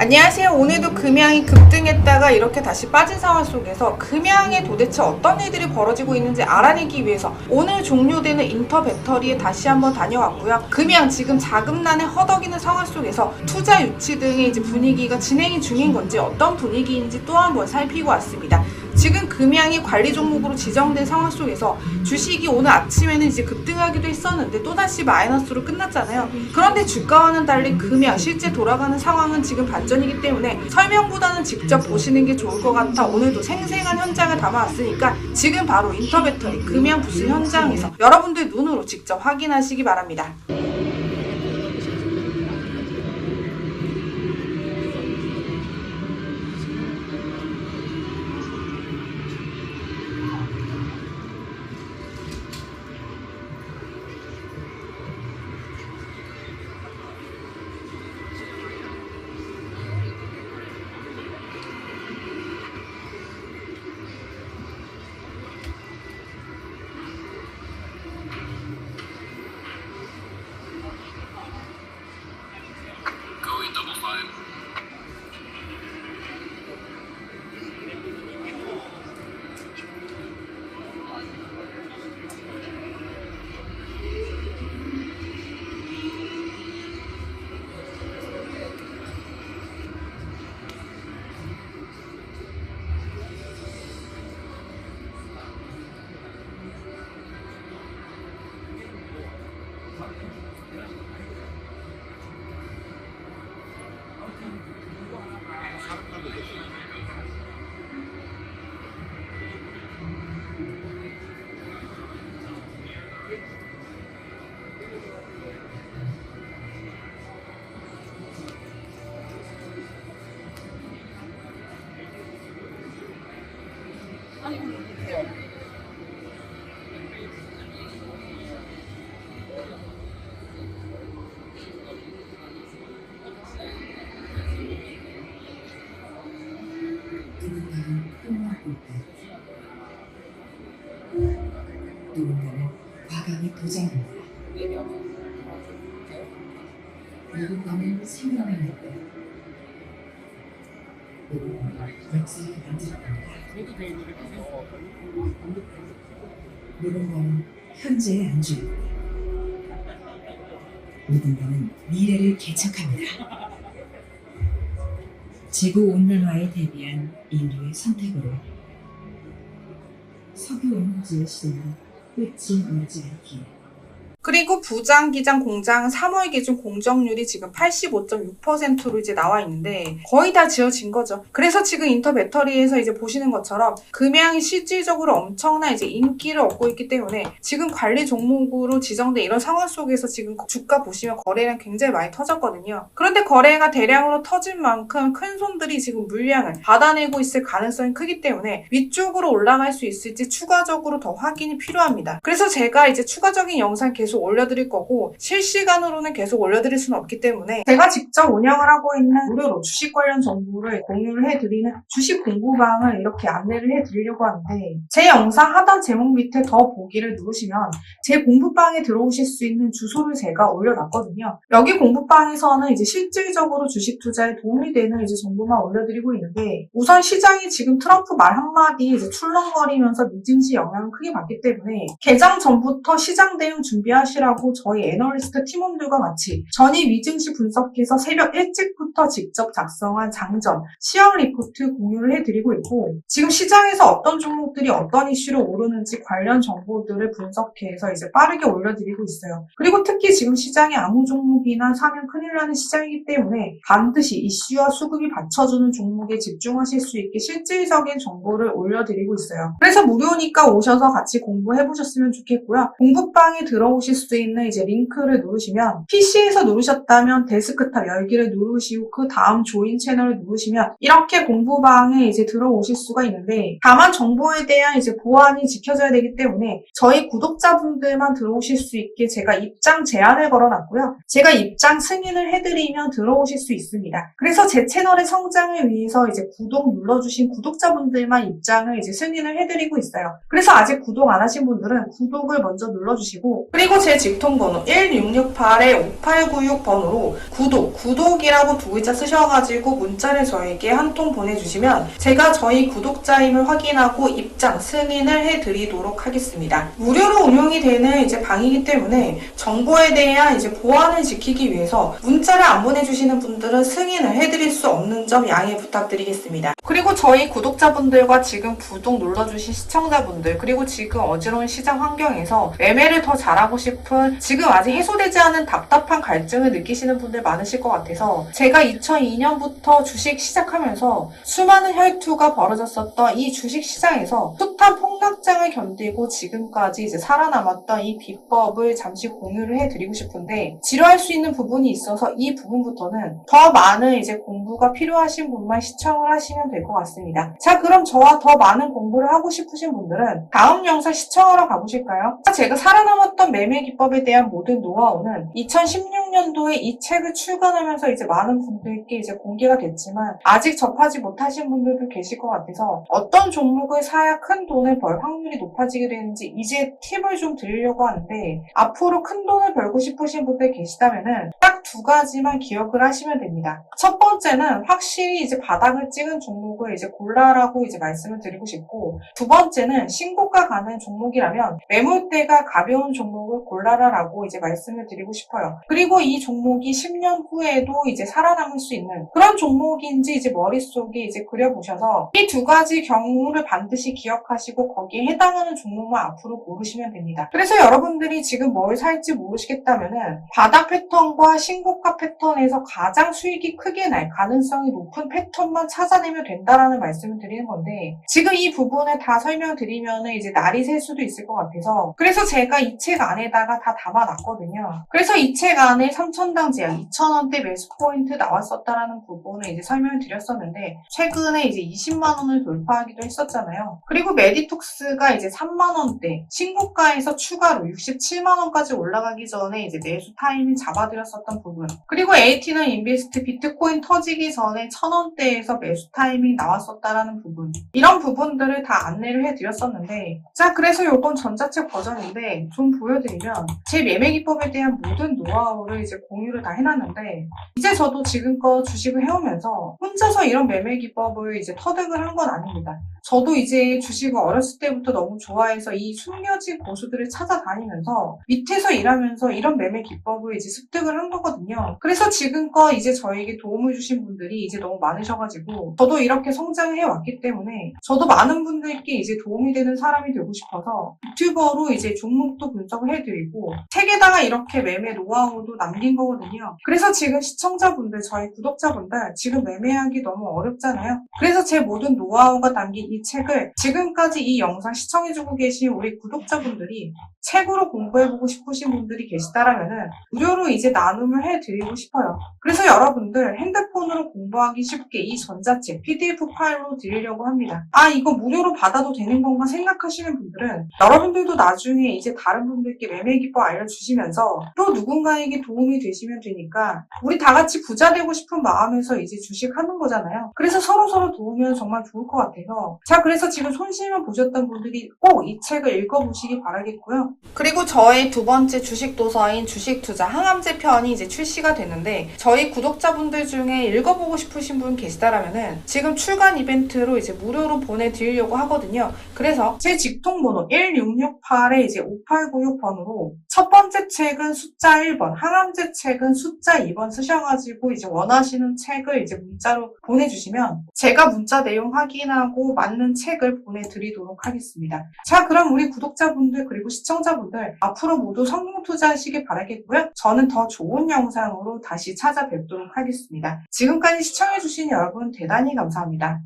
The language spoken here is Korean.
안녕하세요. 오늘도 금양이 급등했다가 이렇게 다시 빠진 상황 속에서 금양에 도대체 어떤 일들이 벌어지고 있는지 알아내기 위해서 오늘 종료되는 인터 배터리에 다시 한번 다녀왔고요. 금양 지금 자금난에 허덕이는 상황 속에서 투자 유치 등의 이제 분위기가 진행이 중인 건지 어떤 분위기인지 또 한번 살피고 왔습니다. 지금 금양이 관리 종목으로 지정된 상황 속에서 주식이 오늘 아침에는 이제 급등하기도 했었는데 또다시 마이너스로 끝났잖아요. 그런데 주가와는 달리 금양 실제 돌아가는 상황은 지금 반전이기 때문에 설명보다는 직접 보시는 게 좋을 것 같아 오늘도 생생한 현장을 담아왔으니까 지금 바로 인터배터리 금양 부스 현장에서 여러분들 눈으로 직접 확인하시기 바랍니다. 누군가는 과감히 도전한다. 누군가는 생명을 냈다. 역사를 만들어간다. 누군가는 현재에 안주했다. 누군가는 미래를 개척합니다. 지구 온난화에 대비한 인류의 선택으로 석유 에너지의 시대는 끝이 멀지 않기에 그리고 부장, 기장, 공장은 3월 기준 공정률이 지금 85.6%로 이제 나와 있는데 거의 다 지어진 거죠. 그래서 지금 인터 배터리에서 이제 보시는 것처럼 금양이 실질적으로 엄청난 이제 인기를 얻고 있기 때문에 지금 관리 종목으로 지정된 이런 상황 속에서 지금 주가 보시면 거래량 굉장히 많이 터졌거든요. 그런데 거래가 대량으로 터진 만큼 큰 손들이 지금 물량을 받아내고 있을 가능성이 크기 때문에 위쪽으로 올라갈 수 있을지 추가적으로 더 확인이 필요합니다. 그래서 제가 이제 추가적인 영상 계속 올려드릴 거고 실시간으로는 계속 올려드릴 수는 없기 때문에 제가 직접 운영을 하고 있는 무료로 주식 관련 정보를 공유를 해드리는 주식 공부방을 이렇게 안내를 해드리려고 하는데 제 영상 하단 제목 밑에 더 보기를 누르시면 제 공부방에 들어오실 수 있는 주소를 제가 올려놨거든요. 여기 공부방에서는 이제 실질적으로 주식 투자에 도움이 되는 이제 정보만 올려드리고 있는데 우선 시장이 지금 트럼프 말 한마디 이제 출렁거리면서 미증시 영향을 크게 받기 때문에 개장 전부터 시장 대응 준비 하시라고 저희 애널리스트 팀원들과 같이 전일 미증시 분석해서 새벽 일찍부터 직접 작성한 장전, 시황 리포트 공유를 해드리고 있고 지금 시장에서 어떤 종목들이 어떤 이슈로 오르는지 관련 정보들을 분석해서 이제 빠르게 올려드리고 있어요. 그리고 특히 지금 시장에 아무 종목이나 사면 큰일 나는 시장이기 때문에 반드시 이슈와 수급이 받쳐주는 종목에 집중하실 수 있게 실질적인 정보를 올려드리고 있어요. 그래서 무료니까 오셔서 같이 공부해보셨으면 좋겠고요. 공부방에 들어오 실 수 있는 이제 링크를 누르시면 PC에서 누르셨다면 데스크탑 열기를 누르시고 그 다음 조인 채널을 누르시면 이렇게 공부방에 이제 들어오실 수가 있는데 다만 정보에 대한 이제 보안이 지켜져야 되기 때문에 저희 구독자분들만 들어오실 수 있게 제가 입장 제한을 걸어놨고요. 제가 입장 승인을 해드리면 들어오실 수 있습니다. 그래서 제 채널의 성장을 위해서 이제 구독 눌러주신 구독자분들만 입장을 이제 승인을 해드리고 있어요. 그래서 아직 구독 안 하신 분들은 구독을 먼저 눌러주시고 그리고 제 직통번호 1668-5896번으로 구독, 구독이라고 두 글자 쓰셔가지고 문자를 저에게 한 통 보내주시면 제가 저희 구독자임을 확인하고 입장, 승인을 해드리도록 하겠습니다. 무료로 운영이 되는 이제 방이기 때문에 정보에 대한 이제 보안을 지키기 위해서 문자를 안 보내주시는 분들은 승인을 해드릴 수 없는 점 양해 부탁드리겠습니다. 그리고 저희 구독자분들과 지금 구독 눌러주신 시청자분들 그리고 지금 어지러운 시장 환경에서 매매를 더 잘하고 싶은 지금 아직 해소되지 않은 답답한 갈증을 느끼시는 분들 많으실 것 같아서 제가 2002년부터 주식 시작하면서 수많은 혈투가 벌어졌었던 이 주식 시장에서 숱한 폭락장을 견디고 지금까지 이제 살아남았던 이 비법을 잠시 공유를 해드리고 싶은데 지루할 수 있는 부분이 있어서 이 부분부터는 더 많은 이제 공부가 필요하신 분만 시청을 하시면 될 것 같습니다. 자, 그럼 저와 더 많은 공부를 하고 싶으신 분들은 다음 영상 시청하러 가보실까요? 자, 제가 살아남았던 매매 기법에 대한 모든 노하우는 2016년도에 이 책을 출간하면서 이제 많은 분들께 이제 공개가 됐지만 아직 접하지 못하신 분들도 계실 것 같아서 어떤 종목을 사야 큰 돈을 벌 확률이 높아지게 되는지 이제 팁을 좀 드리려고 하는데 앞으로 큰 돈을 벌고 싶으신 분들 계시다면은 딱 두 가지만 기억을 하시면 됩니다. 첫 번째는 확실히 이제 바닥을 찍은 종목을 이제 골라라고 이제 말씀을 드리고 싶고 두 번째는 신고가 가는 종목이라면 매물대가 가벼운 종목을 골라라라고 이제 말씀을 드리고 싶어요. 그리고 이 종목이 10년 후에도 이제 살아남을 수 있는 그런 종목인지 이제 머릿속에 이제 그려보셔서 이 두 가지 경우를 반드시 기억하시고 거기에 해당하는 종목만 앞으로 고르시면 됩니다. 그래서 여러분들이 지금 뭘 살지 모르시겠다면은 바닥 패턴과 신고가 패턴에서 가장 수익이 크게 날 가능성이 높은 패턴만 찾아내면 된다라는 말씀을 드리는 건데 지금 이 부분을 다 설명드리면은 이제 날이 셀 수도 있을 것 같아서 그래서 제가 이 책 안에다가 다 담아놨거든요. 그래서 이 책 안에 3천당 제약 2천원대 매수 포인트 나왔었다라는 부분을 이제 설명을 드렸었는데 최근에 이제 20만 원을 돌파하기도 했었잖아요. 그리고 메디톡스가 이제 3만 원대 신고가에서 추가로 67만 원까지 올라가기 전에 이제 매수 타이밍 잡아드렸었던 부분. 그리고 AT는 인베스트 비트코인 터지기 전에 1000원대에서 매수 타이밍 나왔었다라는 부분. 이런 부분들을 다 안내를 해드렸었는데 자 그래서 이건 전자책 버전인데 좀 보여드리면 제 매매 기법에 대한 모든 노하우를 이제 공유를 다 해놨는데 이제 저도 지금껏 주식을 해오면서 혼자서 이런 매매 기법을 이제 터득을 한 건 아닙니다. 저도 이제 주식을 어렸을 때부터 너무 좋아해서 이 숨겨진 고수들을 찾아다니면서 밑에서 일하면서 이런 매매 기법을 이제 습득을 한 거거든요. 그래서 지금껏 이제 저에게 도움을 주신 분들이 이제 너무 많으셔가지고 저도 이렇게 성장해 왔기 때문에 저도 많은 분들께 이제 도움이 되는 사람이 되고 싶어서 유튜버로 이제 종목도 분석을 해드리고 책에다가 이렇게 매매 노하우도 남긴 거거든요. 그래서 지금 시청자분들, 저희 구독자분들 지금 매매하기 너무 어렵잖아요. 그래서 제 모든 노하우가 담긴 이 책을 지금까지 이 영상 시청해주고 계신 우리 구독자분들이 책으로 공부해보고 싶으신 분들이 계시다라면은 무료로 이제 나눔을 해드리고 싶어요. 그래서 여러분들 핸드폰으로 공부하기 쉽게 이 전자책 PDF 파일로 드리려고 합니다. 아 이거 무료로 받아도 되는 건가 생각하시는 분들은 여러분들도 나중에 이제 다른 분들께 매매 기법 알려주시면서 또 누군가에게 도움이 되시면 되니까 우리 다 같이 부자 되고 싶은 마음에서 이제 주식하는 거잖아요. 그래서 서로 서로 도우면 정말 좋을 것 같아서 자 그래서 지금 손실만 보셨던 분들이 꼭 이 책을 읽어보시기 바라겠고요. 그리고 저의 두 번째 주식 도서인 주식 투자 항암제 편이 이제 출시가 됐는데 저희 구독자분들 중에 읽어보고 싶으신 분 계시다라면은 지금 출간 이벤트로 이제 무료로 보내드리려고 하거든요. 그래서 제 직통번호 1668에 이제 5896번으로 첫 번째 책은 숫자 1번, 항암제 책은 숫자 2번 쓰셔가지고 이제 원하시는 책을 이제 문자로 보내주시면 제가 문자 내용 확인하고 맞는 책을 보내드리도록 하겠습니다. 자, 그럼 우리 구독자분들 그리고 시청자분들 앞으로 모두 성공 투자하시길 바라겠고요. 저는 더 좋은 영상으로 다시 찾아뵙도록 하겠습니다. 지금까지 시청해주신 여러분 대단히 감사합니다.